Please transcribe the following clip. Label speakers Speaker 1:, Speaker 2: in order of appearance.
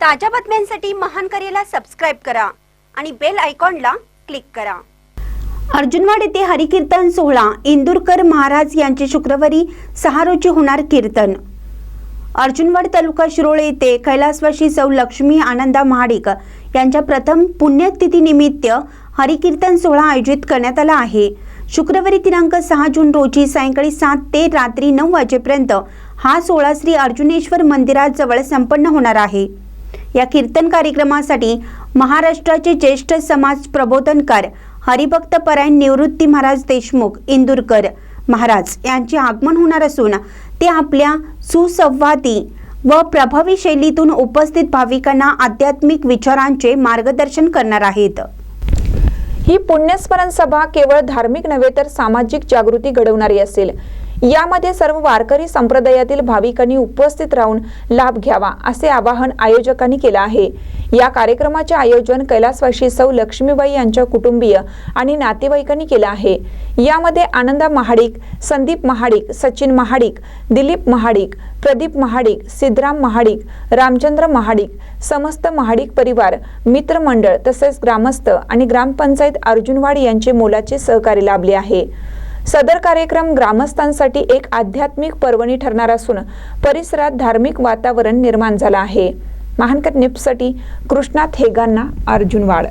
Speaker 1: ताज्या बातम्यांसाठी महान करेला सबस्क्राईब करा आणि बेल आयकॉनला क्लिक करा. अर्जुनवाड येथे हरिकीर्तन सोहळा इंदूरकर महाराज यांचे शुक्रवारी सहा रोजी होणार कीर्तन. अर्जुनवाड तालुका शिरोळे येथे कैलासवाशी सौ लक्ष्मी आनंदा महाडिक यांच्या प्रथम पुण्यतिथीनिमित्त हरिकीर्तन सोहळा आयोजित करण्यात आला आहे. शुक्रवारी दिनांक सहा जून रोजी सायंकाळी सात ते रात्री नऊ वाजेपर्यंत हा सोहळा श्री अर्जुनेश्वर मंदिराजवळ संपन्न होणार आहे. या कीर्तन कार्यक्रमासाठी महाराष्ट्राचे ज्येष्ठ समाज प्रबोधनकार हरिभक्त परायण निवृत्ती महाराज देशमुख इंदूरकर महाराज यांचे आगमन होणार असून ते आपल्या सुसंवादी व प्रभावी शैलीतून उपस्थित भाविकांना आध्यात्मिक विचारांचे मार्गदर्शन करणार आहेत.
Speaker 2: ही पुण्यस्मरण सभा केवळ धार्मिक नव्हे तर सामाजिक जागृती घडवणारी असेल. यामध्ये सर्व वारकरी संप्रदायातील भाविकांनी उपस्थित राहून लाभ घ्यावा असे आवाहन आयोजकांनी केलं आहे. या कार्यक्रमाचे आयोजन कैलासवासी सौ लक्ष्मीबाई यांच्या कुटुंबीय आणि नातेवाईकांनी केलं आहे. यामध्ये आनंदा महाडिक संदीप महाडिक सचिन महाडिक दिलीप महाडिक प्रदीप महाडिक सिद्धराम महाडिक रामचंद्र महाडिक समस्त महाडिक परिवार मित्रमंडळ तसेच ग्रामस्थ आणि ग्रामपंचायत अर्जुनवाड यांचे मोलाचे सहकार्य लाभले आहे. सदर कार्यक्रम ग्रामस्थांसाठी एक आध्यात्मिक पर्वणी ठरणार असून परिसरात धार्मिक वातावरण निर्माण झालं आहे. महानकर निपसाठी कृष्णा थेगांना अर्जुनवाड